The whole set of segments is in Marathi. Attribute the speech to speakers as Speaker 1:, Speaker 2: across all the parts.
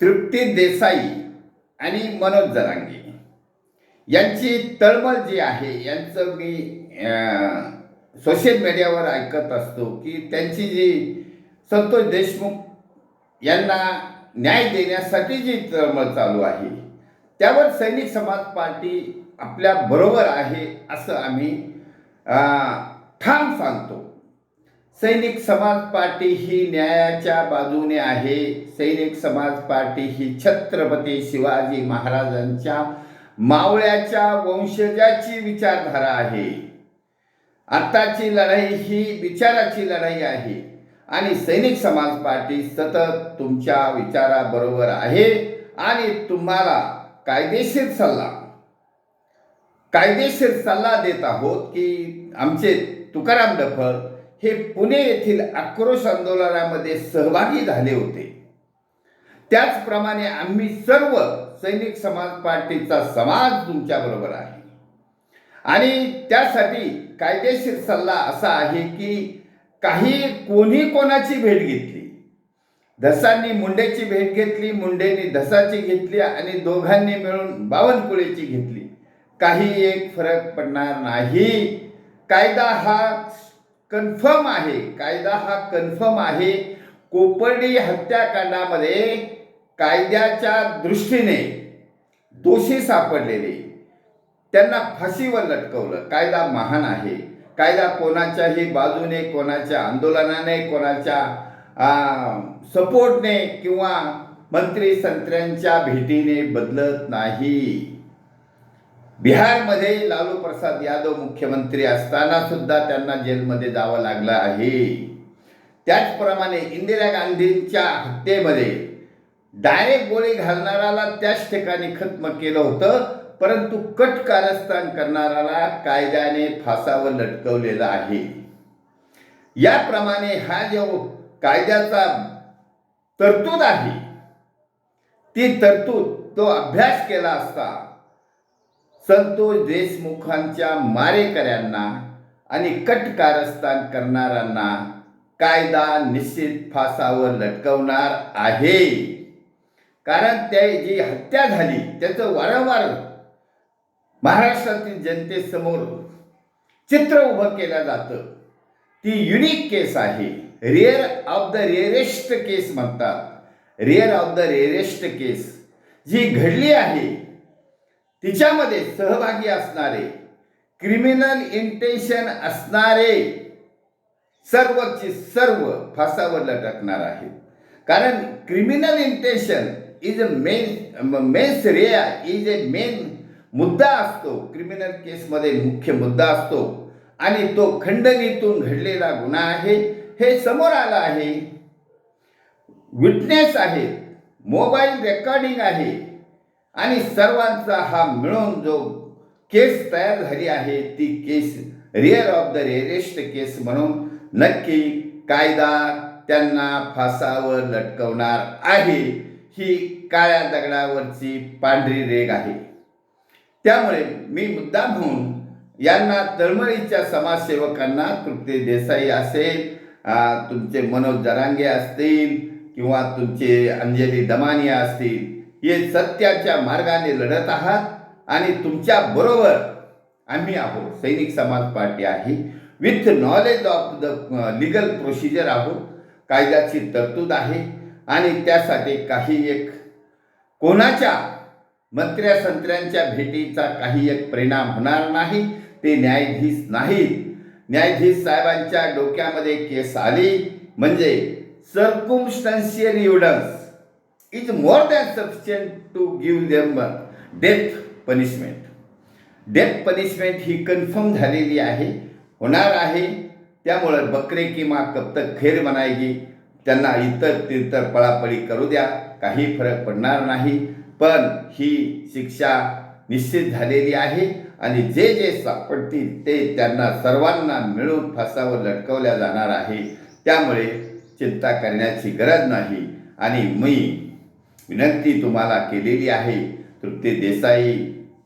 Speaker 1: तृप्ती देसाई आणि मनोज जरांगे. यांची तळमळ जी आहे यांचं मी सोशल मीडियावर ऐकत असतो की त्यांची जी संतोष देशमुख यांना न्याय देण्यासाठी जी तळमळ चालू आहे त्यावर सैनिक समाज पार्टी आपल्या बरोबर आहे असं आम्ही ठाम सांगतो. सैनिक समाज पार्टी ही न्यायाच्या बाजूने आहे. सैनिक समाज पार्टी ही छत्रपती शिवाजी महाराजांच्या मावळ्याच्या वंशजाची विचारधारा आहे. आत्ताची लढाई ही विचाराची लढाई आहे. आणि सैनिक समाज पार्टी सतत तुमच्या विचाराबरोबर आहे आणि तुम्हाला कायदेशीर सल्ला कायदेशीर सल्ला देत आहोत की आमचे तुकाराम डफर हे पुणे येथील आक्रोश आंदोलनामध्ये सहभागी झाले होते. त्याचप्रमाणे आम्ही सर्व सैनिक समाज पार्टीचा समाज तुमच्याबरोबर आहे. आणि त्यासाठी कायदेशीर सल्ला असा आहे की काही कोणी कोणाची भेट घेतली. धसांनी मुंडेची भेट घेतली मुंडेनी धसाची घेतली आणि दोघांनी मिळून बावनकुळेची घेतली. काही एक फरक पडणार नाही. कायदा हा कन्फर्म आहे. कायदा हा कन्फर्म आहे. कोपर्डी हत्याकांडामध्ये कायद्याच्या दृष्टीने दोषी सापडलेले. त्यांना फाशीवर लटकवलं. कायदा महान आहे. कायदा कोणाच्याही बाजूने कोणाच्या आंदोलनाने कोणाच्या सपोर्टने किंवा मंत्री संत्र्यांच्या भेटीने बदलत नाही. बिहारमध्ये लालू प्रसाद यादव मुख्यमंत्री असताना सुद्धा त्यांना जेलमध्ये जावं लागलं आहे. त्याचप्रमाणे इंदिरा गांधींच्या हत्येमध्ये डायरेक्ट गोळी घालणाराला त्याच ठिकाणी खत्म केलं होतं परंतु कट कारस्थान करणाराला कायद्याने फासावर लटकवलेला आहे. याप्रमाणे हा जो कायद्याचा तरतूद आहे ती तरतूद तो अभ्यास केला असता संतोष देशमुखांच्या मारेकऱ्यांना आणि कट कारस्थान करणाऱ्यांना कायदा निश्चित फासावर लटकवणार आहे. कारण त्या जी हत्या झाली त्याचं वारंवार महाराष्ट्रातील जनतेसमोर चित्र उभं केलं जातं. ती युनिक केस आहे. Rare of the rarest case म्हणतात. Rare of the rarest case जी घडली आहे तिच्यामध्ये सहभागी असणारे क्रिमिनल इंटेन्शन असणारे सर्वची सर्व फासावर लटकणार आहेत. कारण criminal intention is a main mens rea is a main मुद्दा असतो. क्रिमिनल केसमध्ये मुख्य मुद्दा असतो. आणि तो खंडणीतून घडलेला गुन्हा आहे. हे समोर आलं आहे. विटनेस आहे. मोबाईल रेकॉर्डिंग आहे. आणि सर्वांचा हा मिळून जो केस तयार झाली आहे ती case rare of the rarest case म्हणून नक्की कायदा त्यांना फासावर लटकवणार आहे. ही काळ्या दगडावरची पांढरी रेग आहे. त्यामुळे मी मुद्दा म्हणून यांना तळमळीच्या समाजसेवकांना तृप्ती देसाई असेल तुमचे मनोज जरांगे असतील किंवा तुमचे अंजली दमानिया असतील हे सत्याच्या मार्गाने लढत आहात आणि तुमच्या बरोबर आम्ही आहोत. सैनिक समाज पार्टी आहे. With knowledge of the legal procedure आहोत. कायद्याची तरतूद आहे. आणि त्यासाठी काही एक कोणाच्या मंत्र्या संत्र्यांच्या भेटीचा काही एक परिणाम होणार नाही ते न्यायाधीश नाहीत. न्यायाधीश साहेबांच्या डोक्यामध्ये केस आली. म्हणजे circumstantial evidence is more than sufficient to give them death punishment death punishment he confirm झालेली आहे होणार आहे. त्यामुळं बकरे किंवा कब तक खेर म्हणायची त्यांना इतर तितर पळापळी करू द्या काही फरक पडणार नाही. पण ही शिक्षा निश्चित झालेली आहे आणि जे जे सापडतील ते त्यांना सर्वांना मिळून फासावर लटकवल्या जाणार आहे. त्यामुळे चिंता करण्याची गरज नाही. आणि मी विनंती तुम्हाला केलेली आहे. तृप्ती देसाई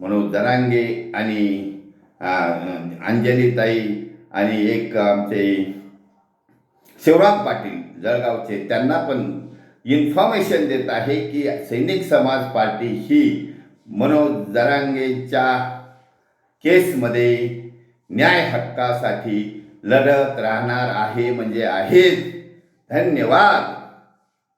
Speaker 1: मनोज दरांगे आणि अंजलीताई आणि एक आमचे शिवराम पाटील जळगावचे त्यांना पण इन्फॉर्मेशन देत आहे की सैनिक समाज पार्टी ही मनोज दरांगेच्या केसमध्ये न्याय हक्कासाठी लढत राहणार आहे म्हणजे आहेच. धन्यवाद.